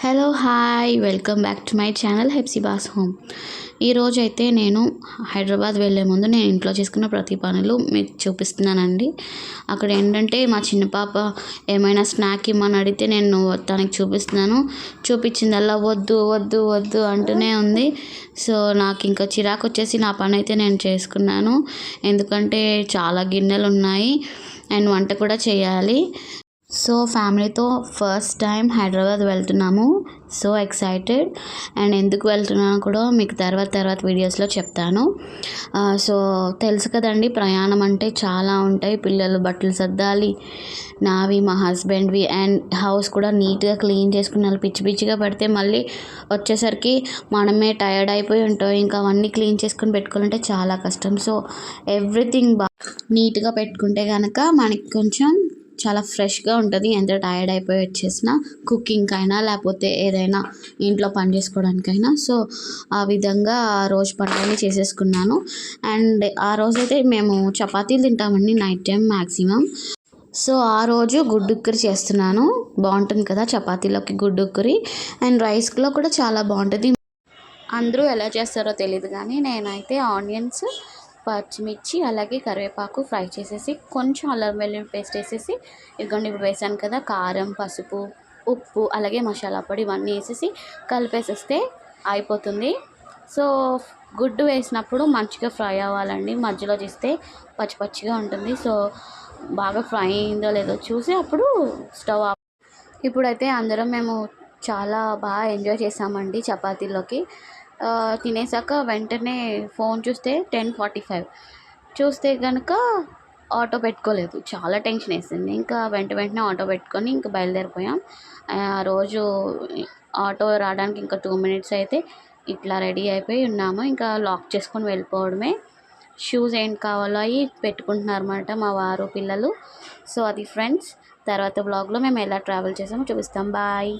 Hello hi welcome back to my channel Hepsiba's home ఈరోజు అయితే నేను హైదరాబాద్ వెళ్ళే ముందు నేను ఇంట్లో చేసుకున్న ప్రతి పనులు మీకు చూపిస్తున్నానండి. అక్కడ ఏంటంటే మా చిన్న పాప ఏమైనా స్నాక్ ఇమ్మని అడిగితే నేను తనకి చూపిస్తున్నాను. చూపించిందల్లా వద్దు వద్దు వద్దు అంటూనే ఉంది. సో నాకు ఇంకా చిరాకు వచ్చేసి నా పని అయితే నేను చేసుకున్నాను. ఎందుకంటే చాలా గిన్నెలు ఉన్నాయి. అండ్ వంట కూడా చేయాలి. సో ఫ్యామిలీతో ఫస్ట్ టైం హైదరాబాద్ వెళ్తున్నాము. So excited. అండ్ ఎందుకు వెళ్తున్నాను కూడా మీకు తర్వాత తర్వాత వీడియోస్లో చెప్తాను. సో తెలుసు కదండి ప్రయాణం అంటే చాలా ఉంటాయి. పిల్లలు బట్టలు సర్దాలి. నావి మా హస్బెండ్వి. అండ్ హౌస్ కూడా నీట్గా క్లీన్ చేసుకుని పిచ్చి పిచ్చిగా పెడితే మళ్ళీ వచ్చేసరికి మనమే టైర్డ్ అయిపోయి ఉంటాం. ఇంకా అవన్నీ క్లీన్ చేసుకుని పెట్టుకోవాలంటే చాలా కష్టం. సో ఎవ్రీథింగ్ బా నీట్గా పెట్టుకుంటే కనుక మనకి కొంచెం చాలా ఫ్రెష్గా ఉంటుంది. ఎంత టైర్డ్ అయిపోయి వచ్చేసిన కుకింగ్కైనా అయినా లేకపోతే ఏదైనా ఇంట్లో పని చేసుకోవడానికైనా. సో ఆ విధంగా ఆ రోజు పండుగని చేసేసుకున్నాను. అండ్ ఆ రోజైతే మేము చపాతీలు తింటామండి నైట్ టైం మ్యాక్సిమం సో ఆ రోజు గుడ్డుక్కరి చేస్తున్నాను. బాగుంటుంది కదా చపాతీలోకి గుడ్డుక్కరి అండ్ రైస్లో కూడా చాలా బాగుంటుంది. అందరూ ఎలా చేస్తారో తెలియదు కానీ నేనైతే ఆనియన్స్ పచ్చిమిర్చి అలాగే కరివేపాకు ఫ్రై చేసేసి కొంచెం అల్లం వెల్లుల్లి పేస్ట్ వేసేసి ఇదిగోండి ఇప్పుడు వేసాను కదా కారం పసుపు ఉప్పు అలాగే మసాలా పొడి ఇవన్నీ వేసేసి కలిపేసేస్తే అయిపోతుంది. సో గుడ్డు వేసినప్పుడు మంచిగా ఫ్రై అవ్వాలండి. మధ్యలో చేస్తే పచ్చి పచ్చిగా ఉంటుంది. సో బాగా ఫ్రై అయిందో లేదో చూసి అప్పుడు స్టవ్ ఆఫ్. ఇప్పుడైతే అందరం మేము చాలా బాగా ఎంజాయ్ చేసామండి చపాతీలోకి తినేసాక వెంటనే ఫోన్ చూస్తే టెన్ ఫార్టీ ఫైవ్. చూస్తే కనుక ఆటో పెట్టుకోలేదు. చాలా టెన్షన్ వేసింది. ఇంకా వెంట వెంటనే ఆటో పెట్టుకొని ఇంకా బయలుదేరిపోయాం. ఆ రోజు ఆటో రావడానికి ఇంకా టూ మినిట్స్ అయితే ఇట్లా రెడీ అయిపోయి ఉన్నాము. ఇంకా లాక్ చేసుకొని వెళ్ళిపోవడమే. షూస్ ఏం కావాలో అవి పెట్టుకుంటున్నారన్నమాట మా వారు పిల్లలు. సో అది ఫ్రెండ్స్. తర్వాత బ్లాగ్లో మేము ఎలా ట్రావెల్ చేసామో చూపిస్తాం. బాయ్.